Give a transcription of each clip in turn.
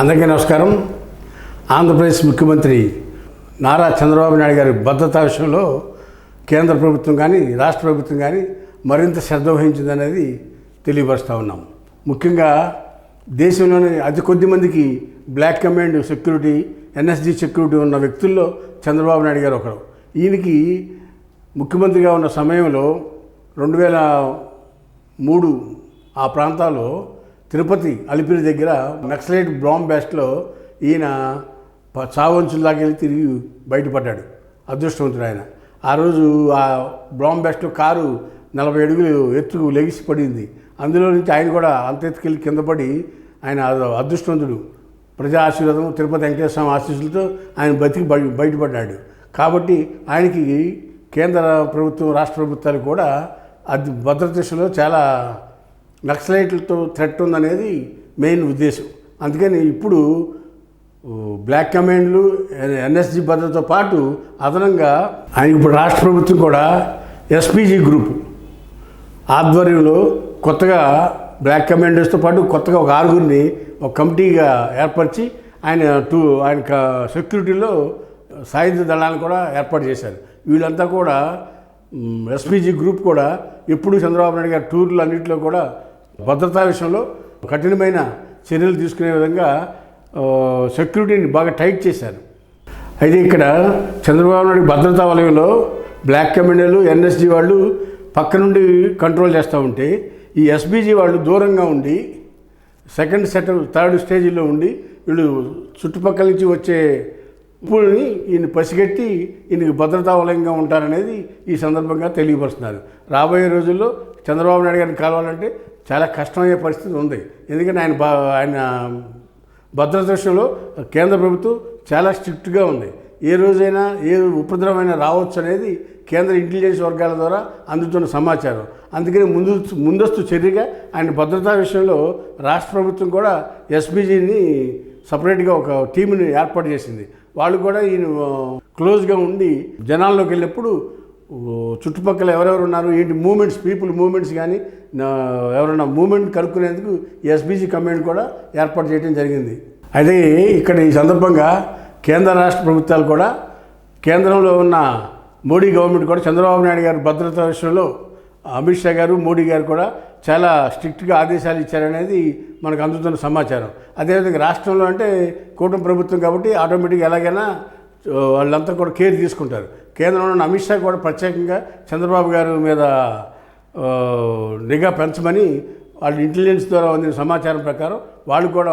అందరికీ నమస్కారం. ఆంధ్రప్రదేశ్ ముఖ్యమంత్రి నారా చంద్రబాబు నాయుడు గారి భద్రతా విషయంలో కేంద్ర ప్రభుత్వం కానీ రాష్ట్ర ప్రభుత్వం కానీ మరింత శ్రద్ధ వహించిందనేది తెలియపరుస్తూ ఉన్నాం. ముఖ్యంగా దేశంలోని అతి కొద్ది మందికి black command security NSG security ఉన్న వ్యక్తుల్లో చంద్రబాబు నాయుడు గారు ఒకరు. ఈయనకి ముఖ్యమంత్రిగా ఉన్న సమయంలో రెండు వేల మూడు ఆ ప్రాంతాల్లో తిరుపతి అలిపిరి దగ్గర నక్సలైట్ బాంబ్ బ్యాస్ట్లో ఈయన ప- వెళ్ళి తిరిగి బయటపడ్డాడు. అదృష్టవంతుడు ఆయన ఆ రోజు ఆ బాంబ్ బ్యాస్ట్లో కారు నలభై అడుగులు ఎత్తుకు లెగిసి పడింది. అందులో నుంచి ఆయన కూడా అంత ఎత్తుకెళ్ళి కింద పడి ఆయన అదృష్టవంతుడు. ప్రజా ఆశీర్వాదం తిరుపతి వెంకటేశ్వర ఆశీస్సులతో ఆయన బతికి బయ బయటపడ్డాడు. కాబట్టి ఆయనకి కేంద్ర ప్రభుత్వం రాష్ట్ర ప్రభుత్వాలు కూడా అది భద్రత చాలా నక్సలైట్లతో థ్రెట్ ఉందనేది మెయిన్ ఉద్దేశం. అందుకని ఇప్పుడు బ్లాక్ కమాండ్లు ఎన్ఎస్జి భద్రతతో పాటు అదనంగా ఆయన ఇప్పుడు రాష్ట్ర ప్రభుత్వం కూడా ఎస్పీజీ గ్రూప్ ఆధ్వర్యంలో కొత్తగా బ్లాక్ కమాండర్స్తో పాటు కొత్తగా ఒక ఆరుగురిని ఒక కమిటీగా ఏర్పరిచి ఆయన టూ ఆయన సెక్యూరిటీలో సాయుధ దళాలను కూడా ఏర్పాటు చేశారు. వీళ్ళంతా కూడా ఎస్పీజీ గ్రూప్ కూడా ఎప్పుడు చంద్రబాబు నాయుడు గారి టూర్లు అన్నింటిలో కూడా భద్రతా విషయంలో కఠినమైన చర్యలు తీసుకునే విధంగా సెక్యూరిటీని బాగా టైట్ చేశారు. అయితే ఇక్కడ చంద్రబాబు నాయుడు భద్రతా వలయంలో బ్లాక్ కమ్యూనీలు ఎన్ఎస్జీ వాళ్ళు పక్క నుండి కంట్రోల్ చేస్తూ ఉంటే ఈ ఎస్బీజీ వాళ్ళు దూరంగా ఉండి సెకండ్ సెట్ థర్డ్ స్టేజ్లో ఉండి వీళ్ళు చుట్టుపక్కల నుంచి వచ్చే పూలని ఈయన పసిగట్టి ఈయనకి భద్రతా వలయంగా ఉంటారనేది ఈ సందర్భంగా తెలియపరుస్తున్నారు. రాబోయే రోజుల్లో చంద్రబాబు నాయుడు గారిని కలవాలంటే చాలా కష్టమయ్యే పరిస్థితి ఉంది. ఎందుకంటే ఆయన బా ఆయన భద్రత విషయంలో కేంద్ర ప్రభుత్వం చాలా స్ట్రిక్ట్గా ఉంది. ఏ రోజైనా ఏ ఉపద్రవమైనా రావచ్చు అనేది కేంద్ర ఇంటెలిజెన్స్ వర్గాల ద్వారా అందుతున్న సమాచారం. అందుకని ముందు ముందస్తు చర్యగా ఆయన భద్రతా విషయంలో రాష్ట్ర ప్రభుత్వం కూడా ఎస్పీజీని సపరేట్గా ఒక టీంని ఏర్పాటు చేసింది. వాళ్ళు కూడా ఈయన క్లోజ్గా ఉండి జనాల్లోకి వెళ్ళినప్పుడు చుట్టుపక్కల ఎవరెవరు ఉన్నారు? ఏంటి మూమెంట్స్ పీపుల్ మూమెంట్స్ కానీ ఎవరైనా మూమెంట్ కనుక్కునేందుకు ఎస్బీజీ కమాండ్ కూడా ఏర్పాటు చేయడం జరిగింది. అయితే ఇక్కడ ఈ సందర్భంగా కేంద్ర రాష్ట్ర ప్రభుత్వాలు కూడా కేంద్రంలో ఉన్న మోడీ గవర్నమెంట్ కూడా చంద్రబాబు నాయుడు గారు భద్రత విషయంలో అమిత్ షా గారు మోడీ గారు కూడా చాలా స్ట్రిక్ట్గా ఆదేశాలు ఇచ్చారనేది మనకు అందుతున్న సమాచారం. అదేవిధంగా రాష్ట్రంలో అంటే కూటమి ప్రభుత్వం కాబట్టి ఆటోమేటిక్గా ఎలాగైనా వాళ్ళంతా కూడా కేర్ తీసుకుంటారు. కేంద్రంలో ఉన్న అమిత్ షా కూడా ప్రత్యేకంగా చంద్రబాబు గారి మీద నిఘా పెంచమని వాళ్ళు ఇంటెలిజెన్స్ ద్వారా అందిన సమాచారం ప్రకారం వాళ్ళు కూడా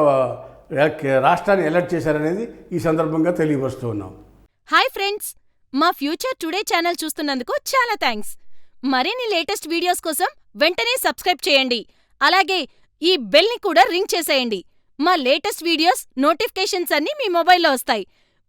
రాష్ట్రాన్ని ఎలర్ట్ చేశారనేది ఈ సందర్భంగా తెలియపరుస్తూ ఉన్నాం. Hi friends! మా ఫ్యూచర్ టుడే ఛానల్ చూస్తున్నందుకు చాలా థ్యాంక్స్. మరిన్ని లేటెస్ట్ వీడియోస్ కోసం వెంటనే సబ్స్క్రైబ్ చేయండి. అలాగే ఈ బెల్ని కూడా రింగ్ చేసేయండి. మా లేటెస్ట్ వీడియోస్ నోటిఫికేషన్స్ అన్నీ మీ మొబైల్లో వస్తాయి.